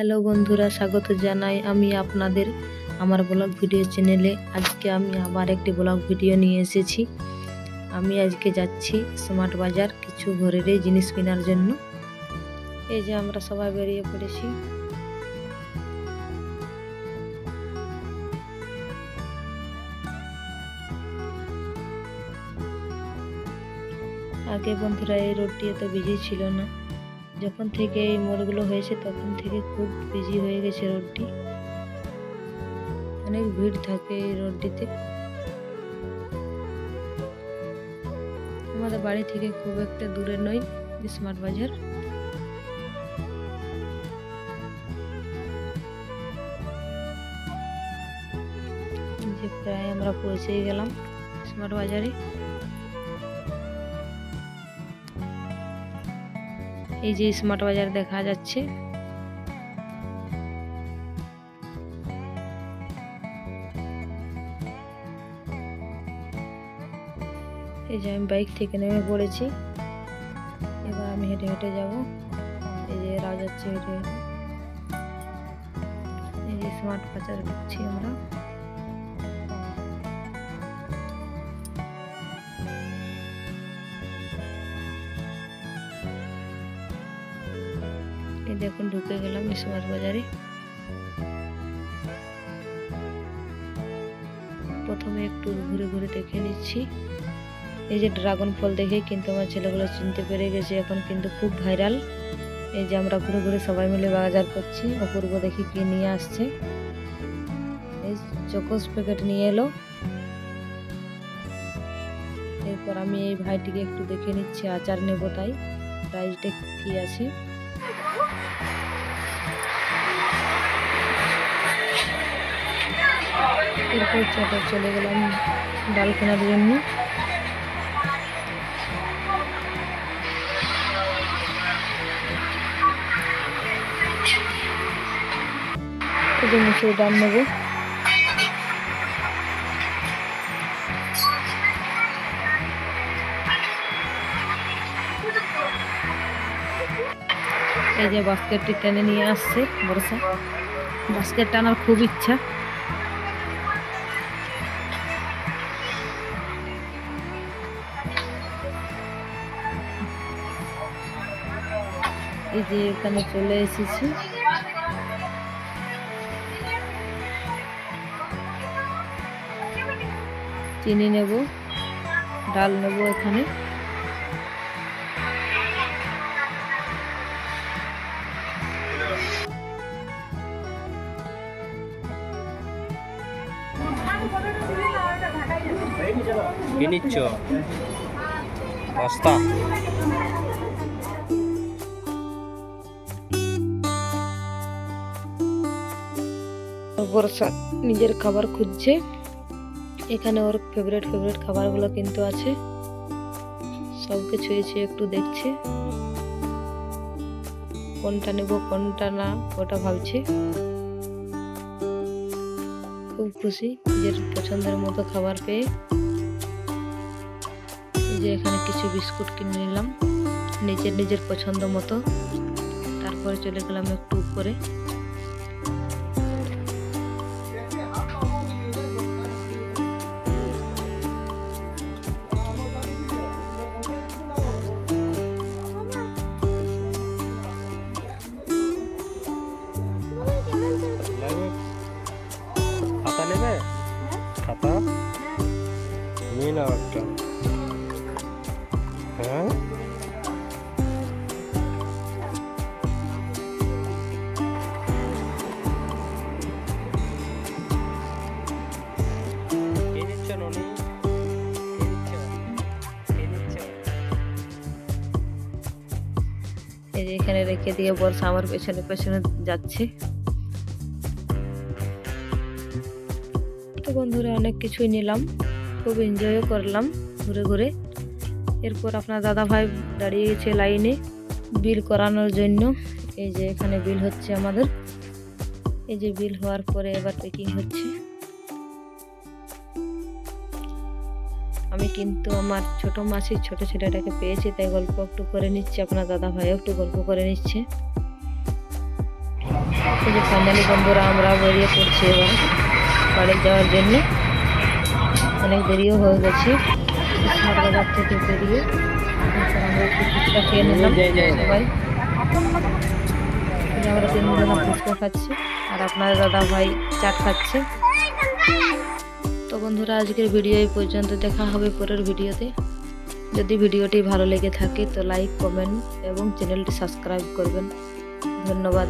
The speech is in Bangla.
হ্যালো বন্ধুরা, স্বাগত জানাই আমি আপনাদের আমার ব্লগ ভিডিও চ্যানেলে আজকে আমি আবার একটি ব্লগ ভিডিও নিয়ে এসেছি। আমি আজকে যাচ্ছি স্মার্ট বাজার কিছু ঘরের জিনিস কেনার জন্য। এই যে আমরা সবাই বেরিয়ে পড়েছি। আগে বন্ধুরা এই রোডটি এত বিজি ছিল না। যখন থেকে এই মোড়গুলো হয়েছে তখন থেকে খুব বিজি হয়ে গেছে রোডটি। অনেক ভিড় থাকে এই রোডটিতে। আমাদের বাড়ি থেকে খুব একটা দূরে নয় স্মার্ট বাজার। যে প্রায় আমরা পৌঁছেই গেলাম স্মার্ট বাজারে। এই যে স্মার্ট বাজার দেখা যাচ্ছে। এই যে আমি বাইক থেকে নেমে পড়েছি। এবার আমি হেঁটে হেঁটে যাব। এই যে এরাও যাচ্ছে হেঁটে হেঁটে। এই যে স্মার্ট বাজার ঢুকছি আমরা। দেখুন ঢুকে গেলাম স্মার্ট বাজারে। প্রথমে একটু ঘুরে ঘুরে দেখে নিচ্ছি। এই যে ড্রাগন ফল দেখে কিন্তু আমার ছেলেগুলো চিনতে পেরে গেছে, এখন কিন্তু খুব ভাইরাল। এই যে আমরা ঘুরে ঘুরে সবাই মিলে বাজার করছি, অপূর্ব দেখি কি নিয়ে আসছে। এই চকোস প্যাকেট নিয়ে এলো। এরপর আমি এই ভাইটিকে একটু দেখে নিচ্ছি, আচার নেব তাই। প্রাইসটা কি আছে? এরপর চলে চলে গেলাম ডাল কেনার জন্য মুসুর ডাল নেব। এই যে বাস্কেটটি টেনে নিয়ে আসছে বর্ষা বাস্কেট টানার খুব ইচ্ছা। এই যে এখানে চলে এসেছি। চিনি নেব, ডাল নেব এখানে। নিচ্ছ পাস্তা বর্ষা নিজের খাবার খুঁজছে। এখানে ওর ফেভারিট ফেভারিট খাবারগুলো কিন্তু আছে। সবকে ছুঁয়ে ছুঁয়ে একটু দেখছে। কোনটা নেব, কোনটা না, ওটা ভাবছে। খুব খুশি নিজের পছন্দের মতো খাবার পেয়ে। যে এখানে কিছু বিস্কুট কিনে নিলাম, নিজের নিজের পছন্দ মতো। তারপরে চলে গেলাম একটু উপরে। নাও একটা হ্যাঁ এই যে এখানে রেখে দিয়ে বর্ষা আমার পেছনে পেছনে যাচ্ছে। তো বন্ধুরা অনেক কিছুই নিলাম। খুব এনজয়ও করলাম ঘুরে ঘুরে। এরপর আপনার দাদা ভাই দাঁড়িয়ে গেছে লাইনে বিল করানোর জন্য। এই যে এখানে বিল হচ্ছে আমাদের। এই যে বিল হওয়ার পরে এবার পেকিং হচ্ছে। আমি কিন্তু আমার ছোট মাসির ছোট ছেলেটাকে পেয়েছি, তাই গল্প একটু করে নিচ্ছে। আপনার দাদা ভাইও একটু গল্প করে নিচ্ছে। ফাইনালি বন্ধুরা আমরা বেরিয়ে পড়ছি এবার বাড়ি যাওয়ার জন্য। অনেক দেরিও হয়ে গেছে। বাজার থেকে বেরিয়ে আমরা একটু ফুচকা খেয়ে নিলাম। সবাই। আমরা তিনজনা ফুচকা খাচ্ছি আর আপনার দাদা ভাই চাট খাচ্ছে। তো বন্ধুরা আজকের ভিডিও এই পর্যন্ত দেখা হবে পরের ভিডিওতে। যদি ভিডিওটি ভালো লেগে থাকে তো লাইক কমেন্ট এবং চ্যানেলটি সাবস্ক্রাইব করবেন। ধন্যবাদ।